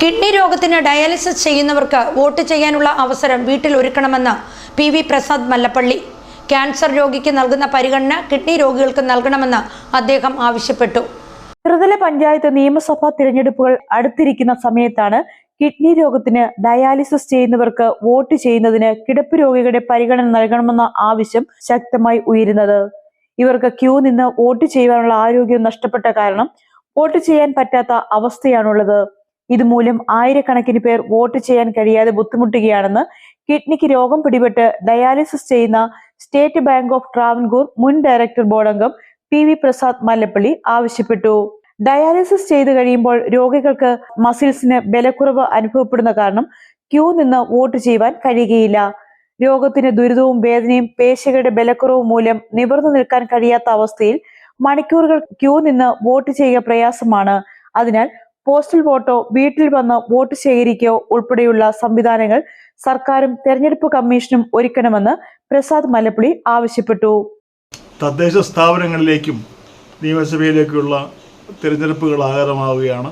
Kidney രോഗത്തിന് dialysis ചെയ്യുന്നവർക്ക് vote ചെയ്യാനുള്ള അവസരം വീട്ടിൽ ഒരുക്കണമെന്ന് P V Prasad Mallappally. Cancer രോഗിക്ക് നൽകുന്ന പരിഗണന കിഡ്നി രോഗികൾക്ക് നൽകണമെന്ന് അദ്ദേഹം ആവശ്യപ്പെട്ടു. ത്രിതല പഞ്ചായത്ത് നിയമസഭാ തിരഞ്ഞെടുപ്പുകൾ അടുത്തിരിക്കുന്ന സമയത്താണ് കിഡ്നി രോഗത്തിന് ഡയാലിസിസ് ചെയ്യുന്നവർക്ക് വോട്ട് ചെയ്യുന്നതിന് കിടപ്പ് രോഗികളുടെ പരിഗണന നൽകണമെന്ന ആവശ്യം ശക്തമായി ഉയരുന്നത്. ഇവർക്ക് ക്യൂ നിന്ന് വോട്ട് ചെയ്യുവാനുള്ള ആരോഗ്യം നഷ്ടപ്പെട്ട കാരണം വോട്ട് ചെയ്യാൻ പറ്റാത്ത അവസ്ഥയാണുള്ളത്. ഇതുമൂലം ആയിരക്കണക്കിന് പേർ വോട്ട് ചെയ്യാൻ കഴിയാതെ ബുദ്ധിമുട്ടുകയാണെന്ന് കിഡ്നിക്ക് രോഗം പിടിപെട്ട് ഡയാലിസിസ് ചെയ്യുന്ന സ്റ്റേറ്റ് ബാങ്ക് ഓഫ് ട്രാവൻകൂർ മുൻ ഡയറക്ടർ ബോർഡ് അംഗം പി വി പ്രസാദ് മല്ലപ്പള്ളി ആവശ്യപ്പെട്ടു. ഡയാലിസിസ് ചെയ്തു കഴിയുമ്പോൾ രോഗികൾക്ക് മസിൽസിന് ബലക്കുറവ് അനുഭവപ്പെടുന്ന കാരണം ക്യൂ നിന്ന് വോട്ട് ചെയ്യുവാൻ കഴിയുകയില്ല. രോഗത്തിന് ദുരിതവും വേദനയും പേശികളുടെ ബലക്കുറവും മൂലം നിവർന്നു നിൽക്കാൻ കഴിയാത്ത അവസ്ഥയിൽ മണിക്കൂറുകൾ ക്യൂ നിന്ന് വോട്ട് ചെയ്യുക പ്രയാസമാണ്. അതിനാൽ പോസ്റ്റൽ വോട്ടോ വീട്ടിൽ വന്ന് വോട്ട് ശേഖരിക്കോ ഉൾപ്പെടെയുള്ള സംവിധാനങ്ങൾ സർക്കാരും തെരഞ്ഞെടുപ്പ് കമ്മീഷനും ഒരുക്കണമെന്ന് പ്രസാദ് മലപ്പുള്ളി ആവശ്യപ്പെട്ടു. തദ്ദേശ സ്ഥാപനങ്ങളിലേക്കും നിയമസഭയിലേക്കുള്ള തിരഞ്ഞെടുപ്പുകൾ ആകാരമാവുകയാണ്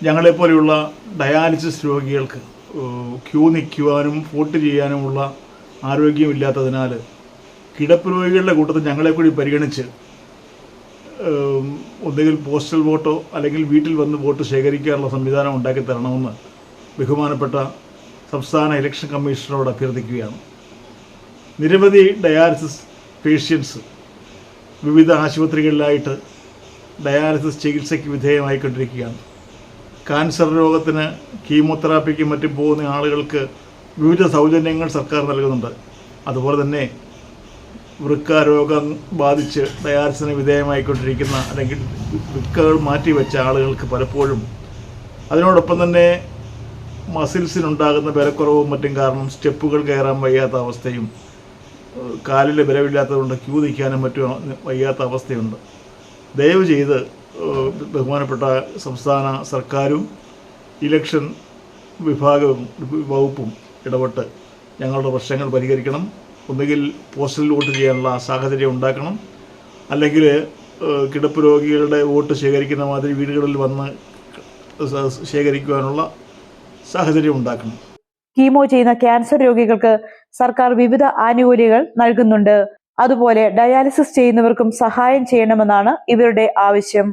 ഞങ്ങളെപ്പോലെയുള്ള ഡയാലിസിസ് രോഗികൾക്ക് ക്യൂ നിൽക്കുവാനും വോട്ട് ചെയ്യാനുമുള്ള ആരോഗ്യമില്ലാത്തതിനാൽ കിടപ്പ് രോഗികളുടെ കൂട്ടത്തിൽ ഞങ്ങളെ കൂടി പരിഗണിച്ച് ഒന്നുകിൽ പോസ്റ്റൽ വോട്ടോ അല്ലെങ്കിൽ വീട്ടിൽ വന്ന് വോട്ട് ശേഖരിക്കാനുള്ള സംവിധാനം ഉണ്ടാക്കി തരണമെന്ന് ബഹുമാനപ്പെട്ട സംസ്ഥാന ഇലക്ഷൻ കമ്മീഷണറോട് അഭ്യർത്ഥിക്കുകയാണ്. നിരവധി ഡയാലിസിസ് പേഷ്യൻസ് വിവിധ ആശുപത്രികളിലായിട്ട് ഡയാലിസിസ് ചികിത്സയ്ക്ക് വിധേയമായിക്കൊണ്ടിരിക്കുകയാണ് കാൻസർ രോഗത്തിന് കീമോതെറാപ്പിക്കും മറ്റും പോകുന്ന ആളുകൾക്ക് വിവിധ സൗജന്യങ്ങൾ സർക്കാർ നൽകുന്നുണ്ട്. അതുപോലെ തന്നെ വൃക്ക രോഗം ബാധിച്ച് ഡയാലിസിന് വിധേയമായിക്കൊണ്ടിരിക്കുന്ന അല്ലെങ്കിൽ വൃക്കകൾ മാറ്റിവെച്ച ആളുകൾക്ക് പലപ്പോഴും അതിനോടൊപ്പം തന്നെ മസിൽസിനുണ്ടാകുന്ന ബലക്കുറവും മറ്റും കാരണം സ്റ്റെപ്പുകൾ കയറാൻ വയ്യാത്ത അവസ്ഥയും കാലിൽ ബലമില്ലാത്തതുകൊണ്ട് ക്യൂ നിൽക്കാനും മറ്റും വയ്യാത്ത അവസ്ഥയുണ്ട്. ദയവ് ചെയ്ത് ബഹുമാനപ്പെട്ട സംസ്ഥാന സർക്കാരും ഇലക്ഷൻ വിഭാഗവും വകുപ്പും ഇടപെട്ട് ഞങ്ങളുടെ പ്രശ്നങ്ങൾ പരിഹരിക്കണം. ഒന്നുകിൽ പോസ്റ്റൽ വോട്ട് ചെയ്യാനുള്ള സാഹചര്യം ഉണ്ടാക്കണം. അല്ലെങ്കിൽ കിടപ്പ് രോഗികളുടെ വോട്ട് ശേഖരിക്കുന്ന മാതിരി വീടുകളിൽ വന്ന് ശേഖരിക്കുവാനുള്ള സാഹചര്യം ഉണ്ടാക്കണം. കീമോ ചെയ്യുന്ന ക്യാൻസർ രോഗികൾക്ക് സർക്കാർ വിവിധ ആനുകൂല്യങ്ങൾ നൽകുന്നുണ്ട്. അതുപോലെ ഡയാലിസിസ് ചെയ്യുന്നവർക്കും സഹായം ചെയ്യണമെന്നാണ് ഇവരുടെ ആവശ്യം.